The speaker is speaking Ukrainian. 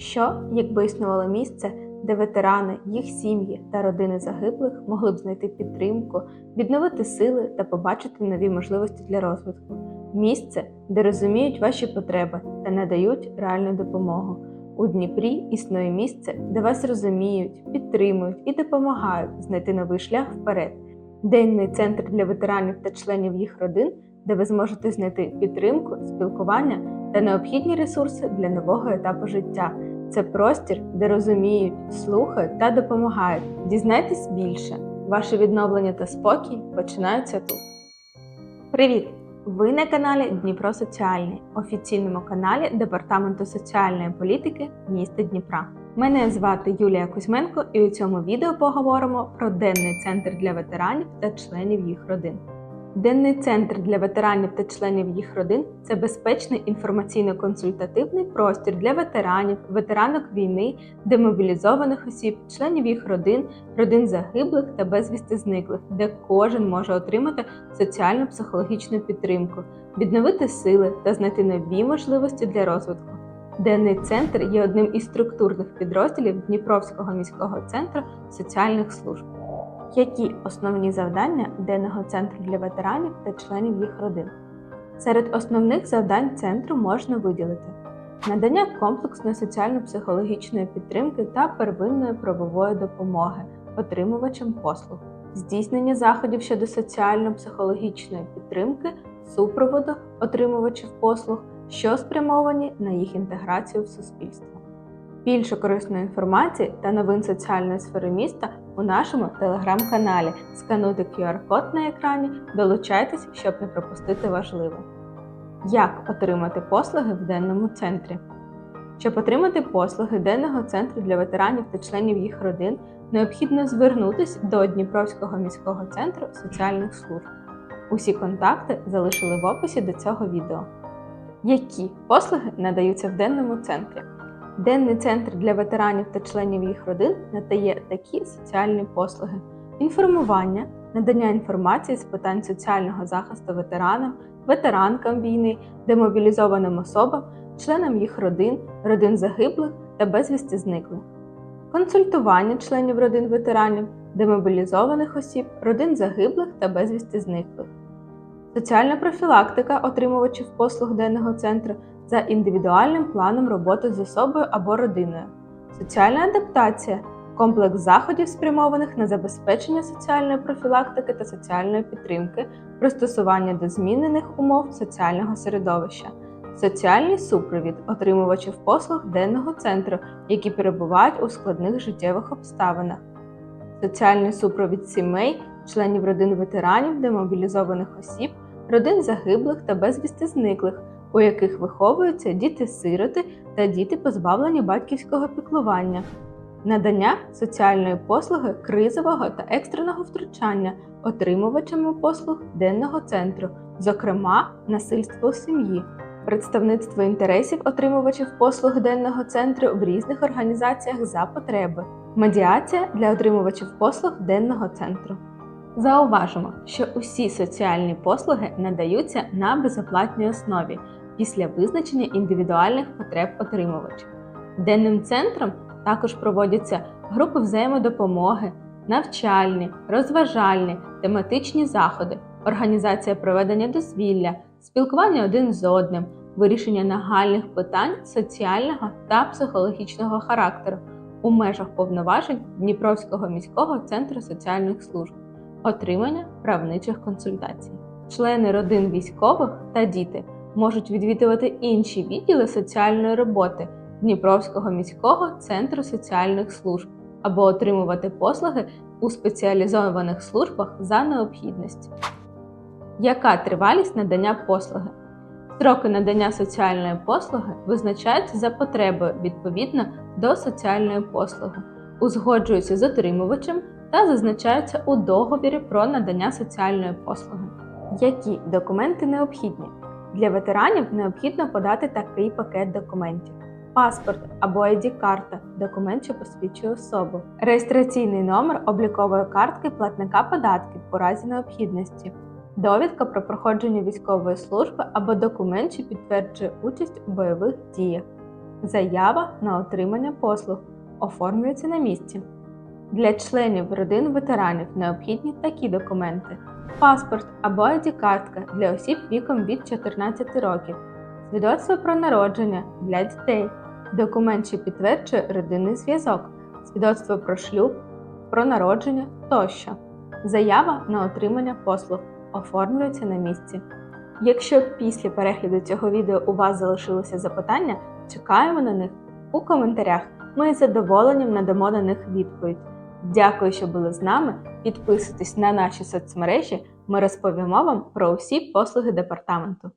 Що, якби існувало місце, де ветерани, їх сім'ї та родини загиблих могли б знайти підтримку, відновити сили та побачити нові можливості для розвитку? Місце, де розуміють ваші потреби та надають реальну допомогу. У Дніпрі існує місце, де вас розуміють, підтримують і допомагають знайти новий шлях вперед. Денний центр для ветеранів та членів їх родин, де ви зможете знайти підтримку, спілкування та необхідні ресурси для нового етапу життя. Це простір, де розуміють, слухають та допомагають. Дізнайтесь більше. Ваше відновлення та спокій починаються тут. Привіт! Ви на каналі Дніпро Соціальний, офіційному каналі Департаменту соціальної політики міста Дніпра. Мене звати Юлія Кузьменко, і у цьому відео поговоримо про денний центр для ветеранів та членів їх родин. Денний центр для ветеранів та членів їх родин це безпечний інформаційно-консультативний простір для ветеранів, ветеранок війни, демобілізованих осіб, членів їх родин, родин загиблих та безвісти зниклих, де кожен може отримати соціально-психологічну підтримку, відновити сили та знайти нові можливості для розвитку. Денний центр є одним із структурних підрозділів Дніпровського міського центру соціальних служб. Які основні завдання денного центру для ветеранів та членів їх родин? Серед основних завдань центру можна виділити надання комплексної соціально-психологічної підтримки та первинної правової допомоги отримувачам послуг, здійснення заходів щодо соціально-психологічної підтримки, супроводу отримувачів послуг, що спрямовані на їх інтеграцію в суспільство. Більше корисної інформації та новин соціальної сфери міста у нашому телеграм-каналі. Скануйте QR-код на екрані, долучайтесь, щоб не пропустити важливе. Як отримати послуги в денному центрі? Щоб отримати послуги денного центру для ветеранів та членів їх родин, необхідно звернутися до Дніпровського міського центру соціальних служб. Усі контакти залишили в описі до цього відео. Які послуги надаються в денному центрі? Денний центр для ветеранів та членів їх родин надає такі соціальні послуги: інформування, надання інформації з питань соціального захисту ветеранам, ветеранкам війни, демобілізованим особам, членам їх родин, родин загиблих та безвісти зниклих, консультування членів родин ветеранів, демобілізованих осіб, родин загиблих та безвісти зниклих, соціальна профілактика отримувачів послуг денного центру за індивідуальним планом роботи з особою або родиною, соціальна адаптація, комплекс заходів, спрямованих на забезпечення соціальної профілактики та соціальної підтримки, пристосування до змінених умов соціального середовища, соціальний супровід отримувачів послуг денного центру, які перебувають у складних життєвих обставинах, соціальний супровід сімей, членів родин ветеранів, демобілізованих осіб, родин загиблих та безвісти зниклих у яких виховуються діти-сироти та діти, позбавлені батьківського піклування, надання соціальної послуги кризового та екстреного втручання отримувачами послуг денного центру, зокрема насильство у сім'ї, представництво інтересів отримувачів послуг денного центру в різних організаціях за потреби, медіація для отримувачів послуг денного центру. Зауважимо, що усі соціальні послуги надаються на безоплатній основі після визначення індивідуальних потреб отримувачів. Денним центром також проводяться групи взаємодопомоги, навчальні, розважальні, тематичні заходи, організація проведення дозвілля, спілкування один з одним, вирішення нагальних питань соціального та психологічного характеру у межах повноважень Дніпровського міського центру соціальних служб, отримання правничих консультацій. Члени родин військових та діти можуть відвідувати інші відділи соціальної роботи Дніпровського міського центру соціальних служб або отримувати послуги у спеціалізованих службах за необхідністю. Яка тривалість надання послуги? Строки надання соціальної послуги визначаються за потребою відповідно до соціальної послуги, узгоджуються з отримувачем та зазначаються у договірі про надання соціальної послуги. Які документи необхідні? Для ветеранів необхідно подати такий пакет документів: паспорт або ID-карта, документ, що посвідчує особу, реєстраційний номер облікової картки платника податків у разі необхідності, довідка про проходження військової служби або документ, що підтверджує участь у бойових діях, Заява на отримання послуг. Оформлюється на місці. Для членів родин ветеранів необхідні такі документи: паспорт або ID-картка для осіб віком від 14 років, свідоцтво про народження для дітей, документ, що підтверджує родинний зв'язок, свідоцтво про шлюб, про народження тощо. Заява на отримання послуг оформлюється на місці. Якщо після перегляду цього відео у вас залишилося запитання, чекаємо на них у коментарях. Ми з задоволенням надамо на них відповідь. Дякую, що були з нами. Підписуйтесь на наші соцмережі. Ми розповімо вам про усі послуги департаменту.